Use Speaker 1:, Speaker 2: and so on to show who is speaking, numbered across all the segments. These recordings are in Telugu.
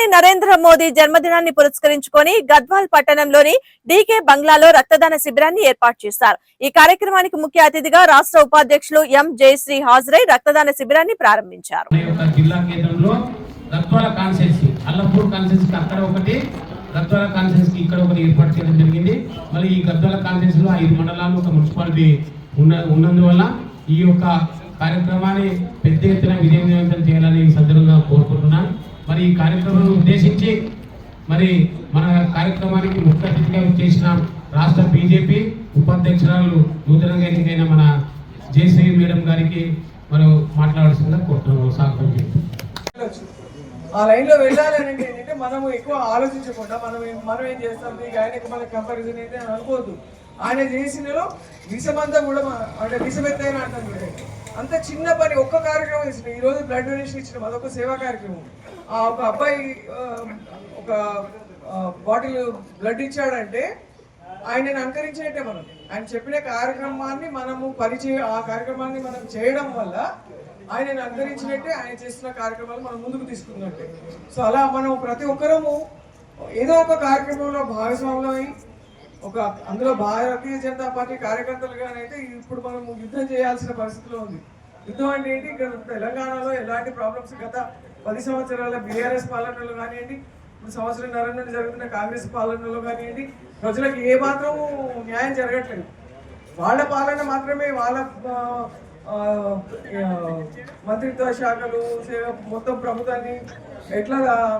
Speaker 1: ప్రధాని నరేంద్ర మోదీ జన్మదినాన్ని పురస్కరించుకొని గద్వాల్ పట్టణంలోని డీకే బంగ్లాలో రక్తదాన శిబిరాన్ని ఏర్పాటు చేశారు. ఈ కార్యక్రమానికి ముఖ్య అతిథిగా రాష్ట్ర ఉపాధ్యక్షులు ఎం జయశ్రీ హాజరై రక్తదాన శిబిరాన్ని ప్రారంభించారు.
Speaker 2: గద్వాల కాన్ఫరెన్స్కి ఇక్కడ ఒకటి ఏర్పాటు చేయడం జరిగింది. మళ్ళీ ఈ గద్వాల కాన్ఫరెన్స్లో ఐదు మండలాలు ఒక మున్సిపాలిటీ ఉన్న ఉన్నందువల్ల ఈ యొక్క కార్యక్రమాన్ని పెద్ద ఎత్తున విజయవంతం చేయాలని ఈ సందర్భంగా కోరుకుంటున్నాను మరి ఈ కార్యక్రమాన్ని ఉద్దేశించి మరి మన కార్యక్రమానికి ముఖ్య అతిథిగా చేసిన రాష్ట్ర బీజేపీ ఉపాధ్యక్షురాలు నూతనంగా ఎన్నికైన మన జయశ్రీ మేడం గారికి మనం మాట్లాడాల్సిందిగా కోరుతున్నాం సాగుతుంది
Speaker 3: ఆ లైన్లో వెళ్ళాలి అంటే ఏంటంటే మనము ఎక్కువ ఆలోచించకుండా మనం మనం ఏం చేస్తాం? దీనికి ఆయనకి మన కంపారిజన్ అయితే అని అనుకోవద్దు. ఆయన చేసినలో విషమంతా కూడా మన- అంటే విషమెత్తైన అంటాం చూడండి అంత చిన్న పని ఒక్క కార్యక్రమం ఇచ్చిన ఈ రోజు బ్లడ్ డొనేషన్ ఇచ్చిన అదొక సేవా కార్యక్రమం. ఆ ఒక అబ్బాయి ఒక బాటిల్ బ్లడ్ ఇచ్చాడంటే ఆయనను అనుకరించినట్టే మనం. ఆయన చెప్పిన కార్యక్రమాన్ని మనము పరిచయం ఆ కార్యక్రమాన్ని మనం చేయడం వల్ల ఆయనను అనుకరించినట్టే ఆయన చేస్తున్న కార్యక్రమాలు మనం ముందుకు తీసుకున్నట్టే. సో అలా మనం ప్రతి ఒక్కరము ఏదో ఒక కార్యక్రమంలో భాగస్వాములమై ఒక అందులో భారతీయ జనతా పార్టీ కార్యకర్తలుగానైతే ఇప్పుడు మనం యుద్ధం చేయాల్సిన పరిస్థితిలో ఉంది. యుద్ధం అంటే ఏంటి? ఇక్కడ తెలంగాణలో ఎలాంటి ప్రాబ్లమ్స్ గత పది సంవత్సరాల బీఆర్ఎస్ పాలనలో కానివ్వండి ఇప్పుడు సంవత్సరంన్నర నుండి జరుగుతున్న కాంగ్రెస్ పాలనలో కానివ్వండి ప్రజలకు ఏ మాత్రం న్యాయం జరగట్లేదు. వాళ్ళ పాలన మాత్రమే వాళ్ళ మంత్రిత్వ శాఖలు సే- మొత్తం ప్రభుత్వాన్ని ఎట్లా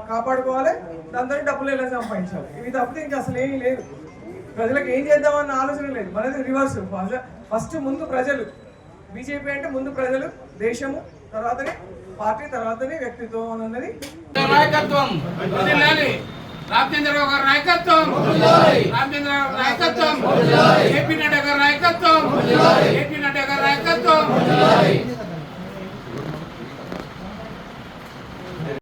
Speaker 3: కాపాడుకోవాలి? దాంతో డబ్బులు ఎలా సంపాదించాలి? ఇవి తప్పితే ఇంకా అసలు ఏమీ లేదు. ప్రజలకు ఏం చేద్దామన్న ఆలోచన లేదు. మనది రివర్స్ ఫస్ట్ ముందు ప్రజలు. బీజేపీ అంటే ముందు ప్రజలు దేశము తర్వాతనే పార్టీ తర్వాతనే వ్యక్తిత్వం అని అన్నది
Speaker 4: నాయకత్వం. రామచంద్ర గారి నాయకత్వం. రామచంద్ర నాయకత్వం. ఏపీ నడ్డా గారి నాయకత్వం.